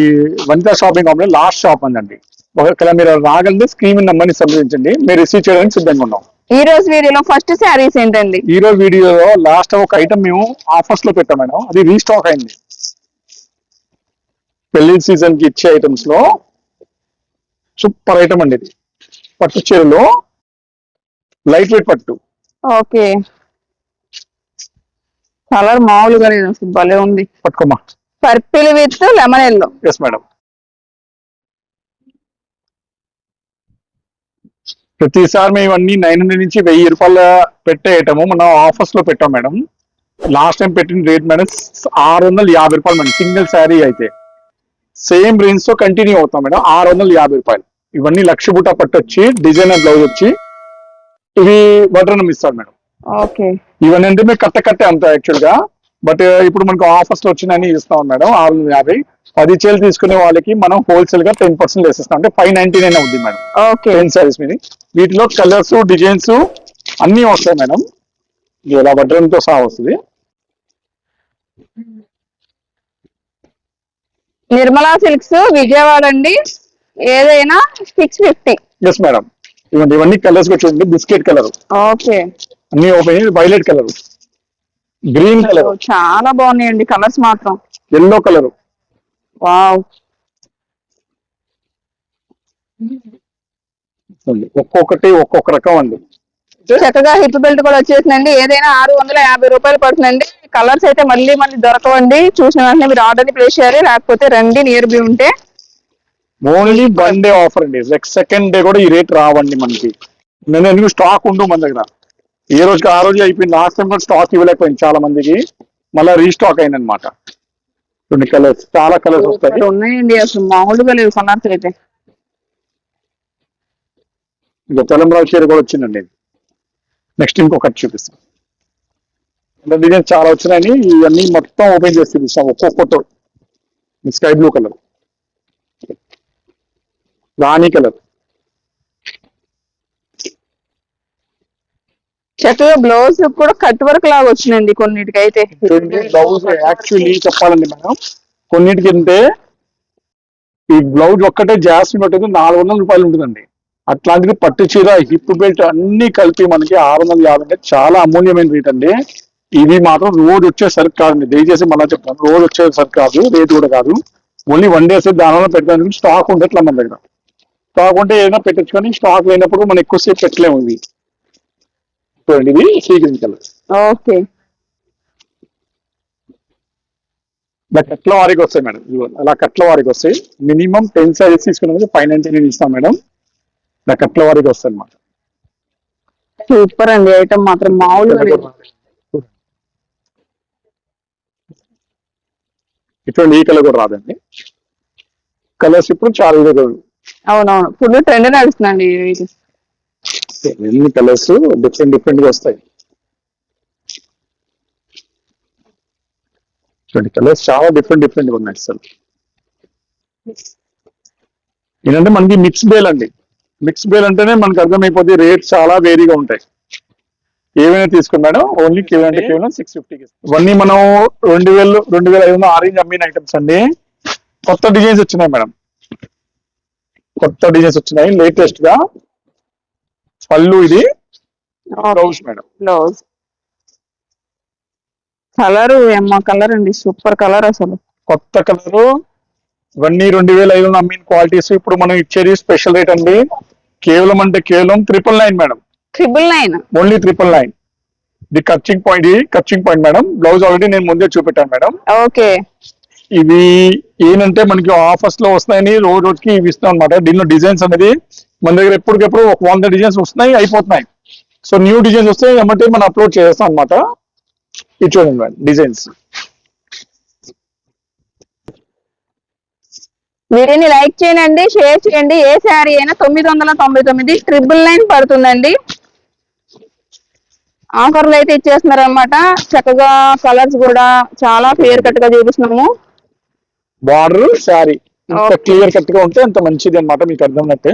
ఈ Vanitha shopping complex last shop అందండి. ఒకవేళ మీరు రాగలితే స్క్రీన్ నెంబర్ని సంప్రదించండి. మీరు రిసీవ్ చేయడానికి సిద్ధంగా ఉన్నాం. ఈ రోజు వీడియోలో ఫస్ట్ శారీస్ ఏంటండి? ఈ రోజు వీడియోలో లాస్ట్ ఒక ఐటమ్ మేము ఆఫర్స్లో పెట్టాం మేడం. అది రీస్టాక్ అయింది. పెళ్ళి సీజన్కి ఇచ్చే ఐటమ్స్లో సూపర్ ఐటమ్ అండి ఇది. పట్టు చీరలో లైట్ వెయిట్ పట్టు. ఓకే. కలర్ మామూలుగా లేదు భలే ఉంది. పట్టుకోమా purple with lemon yellow. Yes madam ప్రతిసారి మేము అన్ని నైన్ హండ్రెడ్ నుంచి వెయ్యి రూపాయల పెట్టే ఐటమ్ మనం ఆఫర్స్లో పెట్టాం మేడం లాస్ట్ టైం పెట్టిన రేట్ మేడం ఆరు వందల యాభై రూపాయలు మేడం సింగిల్ శారీ అయితే. సేమ్ రేంజ్తో కంటిన్యూ అవుతాం మేడం ఆరు వందల యాభై రూపాయలు. ఇవన్నీ లక్ష బుట్ట పట్టు వచ్చి డిజైనర్ బ్లౌజ్ వచ్చి ఇవి వడ్రనం ఇస్తాడు మేడం ఓకే ఇవన్నీ అంటే మీకు కట్ట కట్టే అంత యాక్చువల్గా. బట్ ఇప్పుడు మనకు ఆఫర్స్ వచ్చినాయని ఇస్తాం మేడం ఆరు వందల యాభై. పది చీరలు తీసుకునే వాళ్ళకి మనం హోల్సేల్గా టెన్ పర్సెంట్ వేసిస్తాం. అంటే ఫైవ్ నైన్టీ నైన్ అవుతుంది మేడం. ఓకే. టెన్ సారీస్ మీద. వీటిలో కలర్స్ డిజైన్స్ అన్ని వస్తాయి మేడం. ఇలా వడ్రంతో సహా వస్తుంది. నిర్మలా సిల్క్స్ విజయవాడ అండి. ఏదైనా సిక్స్ ఫిఫ్టీ ఎస్ మేడం ఇవన్నీ ఇవన్నీ కలర్స్ కూడా చూడండి. Biscuit colour okay. అన్ని open violet colour green colour చాలా బాగున్నాయండి కలర్స్ మాత్రం. ఎల్లో కలర్ వావ్ ఒక్కొక్కటి ఒక్కొక్క రకం అండి. చక్కగా హిప్ బెల్ట్ కూడా వచ్చేసిందండి. ఏదైనా ఆరు వందల యాభై రూపాయలు పడుతుందండి. కలర్స్ అయితే మళ్ళీ మళ్ళీ దొరకవండి. చూసిన వెంటనే మీరు ఆర్డర్ ప్లేస్ చేయాలి. లేకపోతే రండి నియర్ బి ఉంటే. ఓన్లీ వన్ డే ఆఫర్ అండి. సెకండ్ డే కూడా ఈ రేట్ రావండి మనకి. నేను ఎందుకు స్టాక్ ఉండు మన దగ్గర. ఏ రోజుకి ఆ రోజు అయిపోయింది. లాస్ట్ టైం కూడా స్టాక్ ఇవ్వలేకపోయింది చాలా మందికి మళ్ళీ రీస్టాక్ అయింది అనమాట రెండు కలర్స్ చాలా కలర్స్ వస్తాయి. ఉన్నాయండి అసలు మామూలుగా లేవు కలర్స్ అయితే. ఇక తెలంగాణ చీర కూడా వచ్చిందండి. నెక్స్ట్ ఇంకొకటి చూపిస్తాం. ఇంకా డిజైన్స్ చాలా వచ్చినాయని ఇవన్నీ మొత్తం ఓపెన్ చేసి చూపిస్తాం ఒక్కొక్కటి స్కై బ్లూ కలర్ రాణి కలర్ చక్కగా బ్లౌజ్ కూడా కట్ వర్క్ లాగా వచ్చిందండి కొన్నిటికి అయితే బ్లౌజ్ యాక్చువల్లీ చెప్పాలండి మేడం. కొన్నిటికి అంటే ఈ బ్లౌజ్ ఒక్కటే జాస్మిన్ పట్టేది నాలుగు వందల రూపాయలు ఉంటుందండి. అట్లాంటిది పట్టు చీర హిప్ బెల్ట్ అన్ని కలిపి మనకి ఆరు వందల యాభై అంటే చాలా అమూల్యమైన రేట్ అండి. ఇది మాత్రం రోజు వచ్చే సరుకు కాదండి. దయచేసి మళ్ళీ చెప్తాను రోజు వచ్చేసరికి కాదు రేట్ కూడా కాదు. ఓన్లీ వన్ డేస్ దానివల్ల పెట్టడానికి స్టాక్ ఉండట్లే మన దగ్గర? స్టాక్ ఉంటే ఏదైనా పెట్టచ్చుకొని స్టాక్ లేనప్పుడు మనం ఎక్కువసేపు పెట్టలేము ఇవి. చూడండి. ఇది సీ గ్రీన్ కలర్. ఓకే. ఇలా కట్ల వారికి వస్తాయి మేడం. అలా కట్ల వారికి వస్తాయి. మినిమం టెన్ సారీస్ తీసుకున్నది ఫైవ్ నైన్టీ నైన్ ఇస్తాం మేడం. ఇలా కట్ల వారికి వస్తాయి అన్నమాట. సూపర్ అండి. ఐటమ్ మాత్రం మామూలుగా ఇటువంటి ఈ కలర్ కూడా రాదండి. కలర్స్ ఇప్పుడు చాలా అవునవును. ఫుల్ ట్రెండ్ నడుస్తుందండి ఎన్ని కలర్స్ డిఫరెంట్ డిఫరెంట్గా వస్తాయి. చూడండి కలర్స్ చాలా డిఫరెంట్ డిఫరెంట్గా ఉన్నాయి అసలు. ఏంటంటే మనకి మిక్స్ బేల్ అండి. మిక్స్ బేల్ అంటేనే మనకు అర్థమైపోతే రేట్ చాలా వేరీగా ఉంటాయి. ఏమైనా తీసుకుని మేడం. ఓన్లీ కేవలం అంటే కేవలం సిక్స్ ఫిఫ్టీకి ఇవన్నీ మనం రెండు వేలు రెండు వేల ఐదు వందలు ఆరేంజ్ అమ్మిన ఐటమ్స్ అండి. కొత్త డిజైన్స్ వచ్చినాయి మేడం. కొత్త డిజైన్స్ వచ్చినాయి లేటెస్ట్గా. పళ్ళు ఇది? బ్లౌజ్ మేడం బ్లౌజ్ కలర్ అమ్మ కలర్ అండి. సూపర్ కలర్ అసలు. కొత్త కలర్ ఇవన్నీ రెండు వేల ఐదు వందలు అమ్మిన క్వాలిటీస్ ఇప్పుడు మనం ఇచ్చేది స్పెషల్ రేట్ అండి. కేవలం అంటే కేవలం triple nine madam triple nine only triple nine ఇది కచ్చింగ్ పాయింట్ ఇది catching point madam blouse already నేను ముందే చూపెట్టాను మేడం ఓకే ఇవి ఏంటంటే మనకి ఆఫర్స్లో వస్తాయని రోజు రోజుకి ఇవి ఇస్తాం అనమాట దీనిలో డిజైన్స్ అనేది మన దగ్గర ఎప్పటికెప్పుడు ఒక వంద డిజైన్స్ వస్తున్నాయి అయిపోతున్నాయి. సో న్యూ డిజైన్స్ వస్తే ఏమంటే మనం అప్లోడ్ చేస్తాం అనమాట ఇది చూడండి మేడం డిజైన్స్ వీడియోని లైక్ చేయండి షేర్ చేయండి. ఏ శారీ అయినా తొమ్మిది వందల తొంభై తొమ్మిది ట్రిపుల్ నైన్ పడుతుందండి. ఆఫర్లు అయితే ఇచ్చేస్తున్నారు అనమాట చక్కగా కలర్స్ కూడా చాలా క్లియర్ కట్గా చూపిస్తున్నాము. బార్డర్ శారీ. ఇంత. క్లియర్ కట్గా ఉంటే అంత మంచిది అనమాట మీకు అర్థమైనట్టే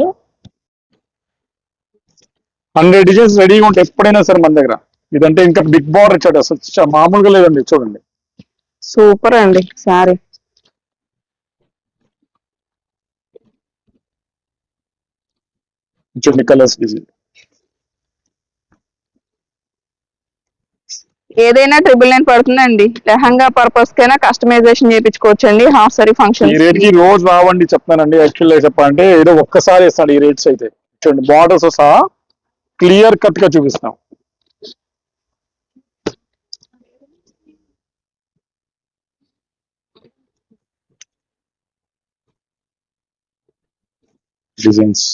హండ్రెడ్ డిజైన్స్ రెడీగా ఉంటాయి ఎప్పుడైనా సరే మన దగ్గర. ఇదంటే ఇంకా బిగ్ బార్డర్ ఇచ్చాడు అసలు మామూలుగా లేదండి చూడండి. సూపర్ అండి శారీ. చూడండి కలర్స్ డిజైన్. ఏదైనా ట్రిపుల్ నైన్ పడుతుందండి. లెహంగా పర్పస్ కైనా కస్టమైజేషన్ చేయించుకోవచ్చు అండి హాఫ్ సారీ ఫంక్షన్ ఈ రేట్కి రోజు రావండి చెప్తానండి యాక్చువల్ చెప్పాలంటే ఏదో ఒక్కసారి ఇస్తాడు ఈ రేట్స్ అయితే. చూడండి బార్డర్స్ సహా క్లియర్ కట్గా చూపిస్తాం డిజైన్స్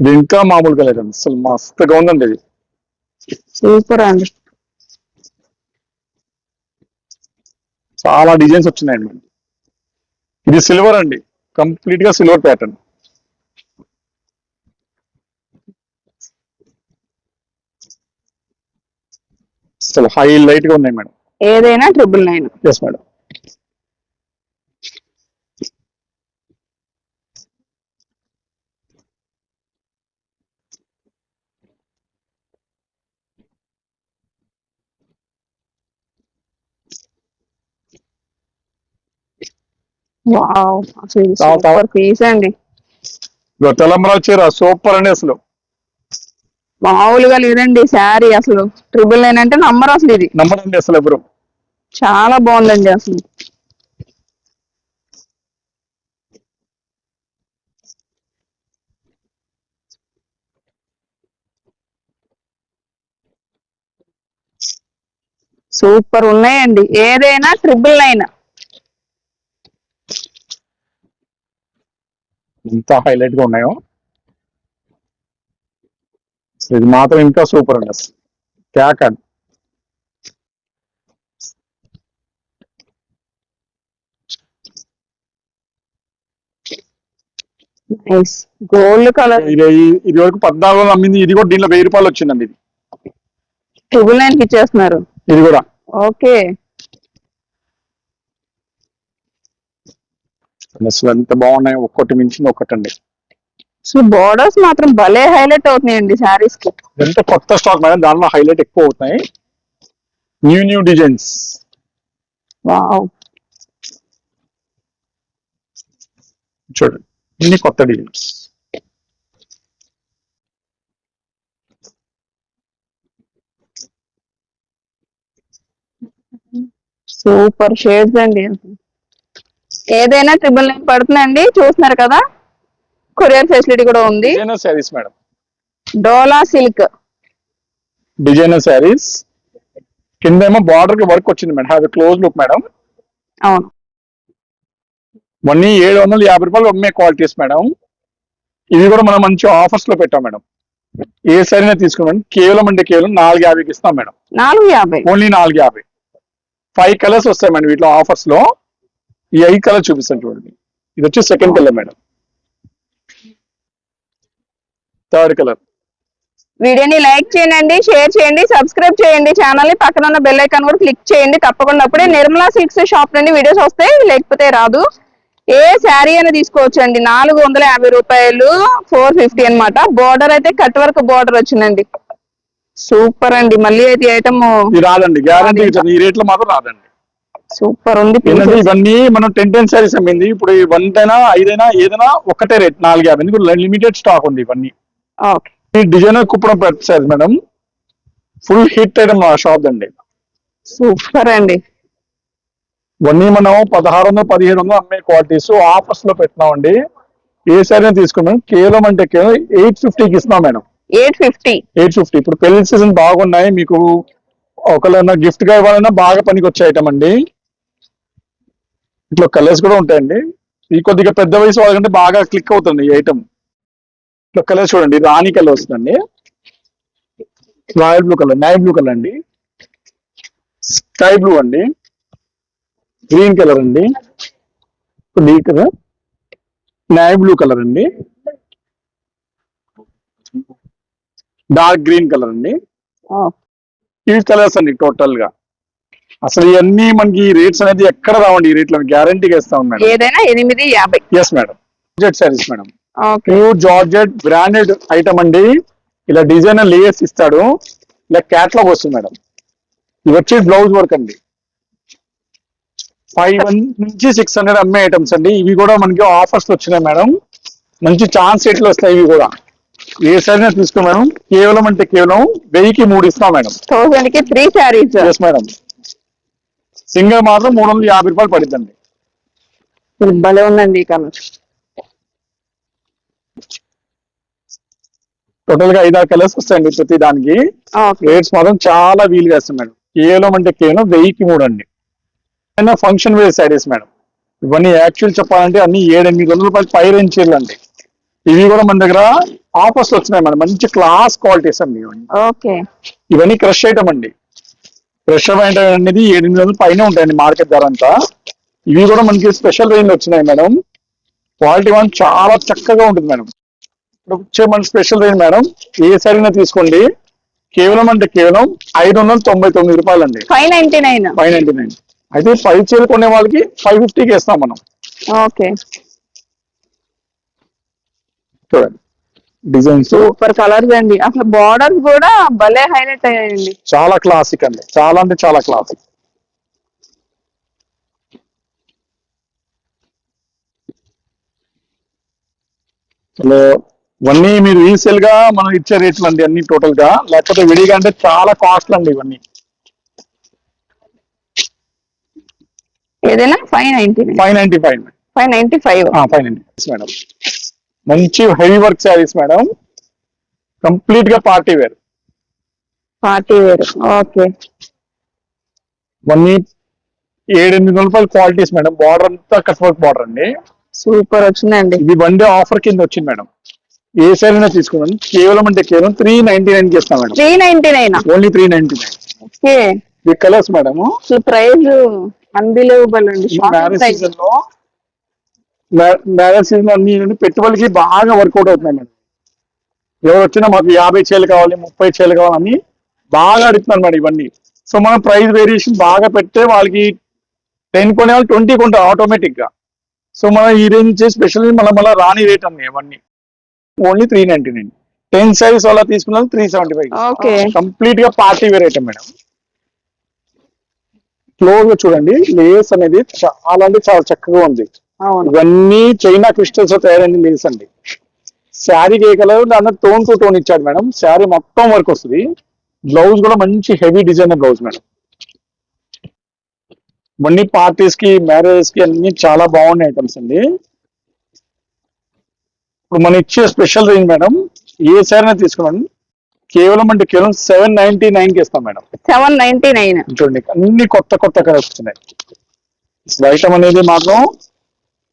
ఇది ఇంకా మామూలుగా లేదండి అసలు మస్తుగా ఉందండి ఇది సూపర్ అండి. చాలా డిజైన్స్ వచ్చినాయండి. ఇది సిల్వర్ అండి. కంప్లీట్గా సిల్వర్ ప్యాటర్న్. అసలు హైలైట్గా ఉన్నాయి మేడం. ఏదైనా triple nine. Yes madam wow అసలు. సూపర్ పీస్ అండి. తెలంగాణ చీర సూపర్ అండి అసలు. మామూలుగా లేదండి శారీ అసలు. ట్రిపుల్ నైన్ అంటే నంబర్ అసలు ఇది. నమ్మరండి అసలు ఎవరు? చాలా బాగుందండి అసలు. సూపర్ ఉన్నాయండి. ఏదైనా ట్రిపుల్ నైన్ ఎంత హైలైట్గా ఉన్నాయో. ఇది మాత్రం ఇంకా సూపర్ అండి అసలు. క్యాక్ అండి గోల్డ్ కలర్ ఇది ఇది వరకు పద్నాలుగు వందలు అమ్మింది. ఇది కూడా దీంట్లో వెయ్యి రూపాయలు వచ్చిందండి ఇది. ట్రిపుల్ నైన్కి ఇచ్చేస్తున్నారు. ఇది కూడా. ఓకే అసలు ఎంత బాగున్నాయి ఒక్కటి మించింది ఒక్కటండి. అసలు బోర్డర్స్ మాత్రం భలే హైలైట్ అవుతున్నాయండి శారీస్కి. ఎంత కొత్త స్టాక్ మేడం దానిలో హైలైట్ ఎక్కువ అవుతున్నాయి. న్యూ న్యూ డిజైన్స్ వావ్ చూడండి ఇన్ని కొత్త డిజైన్స్ సూపర్ షేడ్స్ అండి. ఏదైనా ట్రిపుల్ నైన్ పడుతుందండి చూస్తున్నారు కదా? కొరియర్ ఫెసిలిటీ కూడా ఉంది. Designer saris madam. Dola silk. Designer saris. కింద ఏమో బార్డర్కి వర్క్ వచ్చింది madam. Have close look madam. అవును. మొన్న ఏడు వందల యాభై రూపాయలు అమ్మే క్వాలిటీస్ మేడం. ఇది కూడా మనం మంచి ఆఫర్స్లో పెట్టాం మేడం. ఏ సరైన తీసుకున్నాం కేవలం అంటే కేవలం నాలుగు యాభైకి ఇస్తాం మేడం. నాలుగు యాభై. ఓన్లీ నాలుగు యాభై. ఫైవ్ కలర్స్ వస్తాయి మేడం వీటిలో ఆఫర్స్లో. ఈ ఐదు కలర్ చూపిస్తాను చూడండి. ఇది వచ్చి second colour madam third colour వీడియోని లైక్ చేయండి షేర్ చేయండి సబ్స్క్రైబ్ చేయండి. ఛానల్ని పక్కన ఉన్న బెల్ ఐకాన్ కూడా క్లిక్ చేయండి. తప్పకుండా అప్పుడే నిర్మలా సిల్క్స్ షాప్ నుండి వీడియోస్ వస్తాయి లేకపోతే రాదు. ఏ శారీ అయినా తీసుకోవచ్చు అండి నాలుగు వందల యాభై రూపాయలు ఫోర్ ఫిఫ్టీ అనమాట బోర్డర్ అయితే కట్ వర్క్ బోర్డర్ వచ్చిందండి. సూపర్ అండి. మళ్ళీ అయితే ఐటమ్ రాదండి. గ్యారంటీ ఈ రేట్లో మాత్రం రాదండి. సూపర్ ఉంది. ఇవన్నీ మనం టెన్ టెన్ సారీస్ అమ్మింది. ఇప్పుడు వన్ అయినా ఐదైనా ఏదైనా ఒకటే రేట్ నాలుగు యాభై ఎందుకు లిమిటెడ్ స్టాక్ ఉంది ఇవన్నీ. ఈ designer Kuppadam sir madam full hit item మా షాప్ అండి సూపర్ అండి. ఇవన్నీ మనం పదహారు వందలు పదిహేడు వందలు అమ్మే క్వాలిటీస్ ఆఫర్స్లో పెట్టినామండి. ఏ సారీ తీసుకున్నాం కేవలం అంటే కేవలం ఎయిట్ ఫిఫ్టీకి ఇస్తున్నాం madam. Eight fifty eight fifty ఇప్పుడు పెళ్ళి సీజన్ బాగున్నాయి. మీకు ఒకళ్ళ గిఫ్ట్గా ఇవ్వాలన్నా బాగా పనికి వచ్చే ఐటమ్ అండి. ఇట్లా కలర్స్ కూడా ఉంటాయండి. ఈ కొద్దిగా పెద్ద వయసు వాళ్ళకంటే బాగా క్లిక్ అవుతుంది ఈ ఐటమ్ ఇట్లా కలర్ చూడండి రాణి కలర్ వస్తుందండి royal blue colour navy blue colour అండి. స్కై బ్లూ అండి. గ్రీన్ కలర్ అండి. డీ కలర్ నాయ్ బ్లూ కలర్ అండి. డార్క్ గ్రీన్ కలర్ అండి. ఈ కలర్స్ అండి టోటల్గా. అసలు ఇవన్నీ మనకి రేట్స్ అనేది ఎక్కడ రావండి? ఈ రేట్లో గ్యారంటీగా ఇస్తాం మేడం. ఏదైనా ఎనిమిది యాభై. Yes madam georgette saris madam pure georgette branded item అండి. ఇలా డిజైనర్ లేయర్స్ ఇస్తాడు. ఇలా క్యాట్లాగ్ వస్తుంది మేడం ఇది వచ్చి బ్లౌజ్ వర్క్ అండి. ఫైవ్ నుంచి సిక్స్ హండ్రెడ్ అమ్మే ఐటమ్స్ అండి. ఇవి కూడా మనకి ఆఫర్స్ వచ్చినాయి మేడం మంచి ఛాన్స్ రేట్లు వస్తాయి ఇవి కూడా. ఏ సైజ్ తీసుకో మేడం కేవలం అంటే కేవలం వెయ్యికి మూడు ఇస్తాం madam థౌసండ్కి three saris yes madam single మాత్రం మూడు వందల యాభై రూపాయలు పడుతుందండి భలే ఉందండి కలర్. టోటల్గా ఐదారు కలర్స్ వస్తాయండి ప్రతి దానికి. రేట్స్ మాత్రం చాలా వీలుగా ఇస్తాం మేడం కేవలం అంటే కేవలం వెయ్యికి మూడు అండి. అయినా ఫంక్షన్ వేర్ శారీస్ మేడం. ఇవన్నీ యాక్చువల్ చెప్పాలంటే అన్ని ఏడు ఎనిమిది వందల రూపాయలు పై రేంజ్ చీరలు అండి. ఇవి కూడా మన దగ్గర ఆఫర్స్ వచ్చినాయి మేడం. మంచి క్లాస్ క్వాలిటీస్ అండి ఇవన్నీ. క్రష్ ఐటమ్ అండి. క్రష్ ఐటమ్ అనేది ఏడు ఎనిమిది వందల పైన ఉంటాయండి మార్కెట్ ధర అంతా. ఇవి కూడా మనకి స్పెషల్ రేంజ్ వచ్చినాయి మేడం. క్వాలిటీ వన్ చాలా చక్కగా ఉంటుంది మేడం. ఇప్పుడు వచ్చే మన స్పెషల్ రేంజ్ మేడం ఏ సరైనా తీసుకోండి. కేవలం అంటే కేవలం ఐదు వందల తొంభై తొమ్మిది రూపాయలు అండి five ninety nine five ninety nine అయితే ఫైవ్ చీరలు కొనే వాళ్ళకి ఫైవ్ ఫిఫ్టీకి ఇస్తాం మనం. ఓకే. చూడండి. డిజైన్స్. సూపర్ కలర్స్ అండి. అసలు బార్డర్స్ కూడా భలే హైలైట్ అయ్యాయండి. చాలా క్లాసిక్ అండి. చాలా అంటే చాలా క్లాసిక్ అసలు ఇవన్నీ మీరు రీసేల్గా మనం ఇచ్చే రేట్లు అండి అన్ని టోటల్గా. లేకపోతే విడిగా అంటే చాలా కాస్ట్లు అండి ఇవన్నీ. ఏదైనా five ninety nine five ninety five five ninety five five ninety madam మంచి హెవీ వర్క్ శారీస్ మేడం. కంప్లీట్గా party wear. Party wear. Okay. ఇవన్నీ ఏడెనిమిది రూపాయల క్వాలిటీస్ మేడం. బార్డర్ అంతా కట్ వర్క్ బార్డర్ అండి. సూపర్ వచ్చిందండి. ఇది వన్ డే ఆఫర్ కింద వచ్చింది మేడం. ఏ సైజ్ తీసుకున్నాను కేవలం అంటే కేవలం త్రీ నైన్టీ నైన్కి ఇస్తాం madam. Three ninety nine only three ninety nine. Okay. ఈ కలర్స్ మేడం అసలు ప్రైస్ అన్బిలీవబుల్ అండి. మ్యారేజ్ సీజన్లో సీజన్ అన్ని పెట్టుబడికి బాగా వర్కౌట్ అవుతున్నాయి మేడం. ఎవరు వచ్చినా మాకు యాభై చేలు కావాలి ముప్పై చేలు కావాలని బాగా అడుగుతున్నారు మేడం ఇవన్నీ. సో మనం ప్రైస్ వేరియేషన్ బాగా పెడితే వాళ్ళకి టెన్ కొనే వాళ్ళు ట్వంటీ కొంటారు ఆటోమేటిక్గా సో మనం ఈ రేంజ్ స్పెషల్ మళ్ళీ మళ్ళీ రాని రేట్ అన్ని ఇవన్నీ. Only three ninety nine. Ten size అలా తీసుకున్నాం త్రీ సెవెంటీ ఫైవ్. ఓకే. కంప్లీట్గా పార్టీ వేర్ ఐటమ్ మేడం. క్లోజ్గా చూడండి లేస్ అనేది చాలా అంటే చాలా చక్కగా ఉంది. ఇవన్నీ చైనా క్రిస్టల్స్తో తయారైన లేస్ అండి. శారీకి ఏ కలర్ దాని టోన్ టు టోన్ ఇచ్చాడు మేడం. శారీ మొత్తం వర్క్ వస్తుంది. బ్లౌజ్ కూడా మంచి హెవీ డిజైన్ బ్లౌజ్ మేడం. ఇవన్నీ పార్టీస్కి మ్యారేజెస్కి అన్ని చాలా బాగున్నాయి ఐటమ్స్ అండి. ఇప్పుడు మనం ఇచ్చే స్పెషల్ రేంజ్ మేడం ఏ శారీ తీసుకున్నాం కేవలం అంటే కేవలం సెవెన్ నైన్టీ నైన్కి ఇస్తాం మేడం. Seven ninety nine. చూడండి అన్ని కొత్త కొత్త కలర్స్ వచ్చినాయి ఐటమ్ అనేది మాత్రం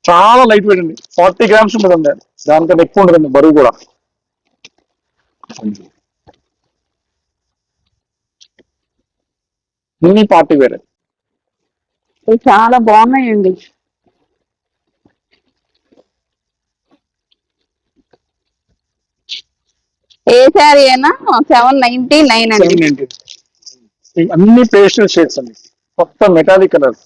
చాలా లైట్ వెయిట్ అండి ఫార్టీ గ్రామ్స్ ఉంటుందండి దానికంటే ఎక్కువ ఉంటుందండి బరువు కూడా. అన్ని పార్టీ వేరే చాలా బాగున్నాయండి. ఏ శారీ అయినా సెవెన్ నైన్టీ నైన్ అండి. అన్ని పేస్టల్ షేడ్స్ అండి. కొత్త మెటాలిక్ కలర్స్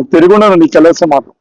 తెలుగులో ఈ కలర్స్ మాత్రం.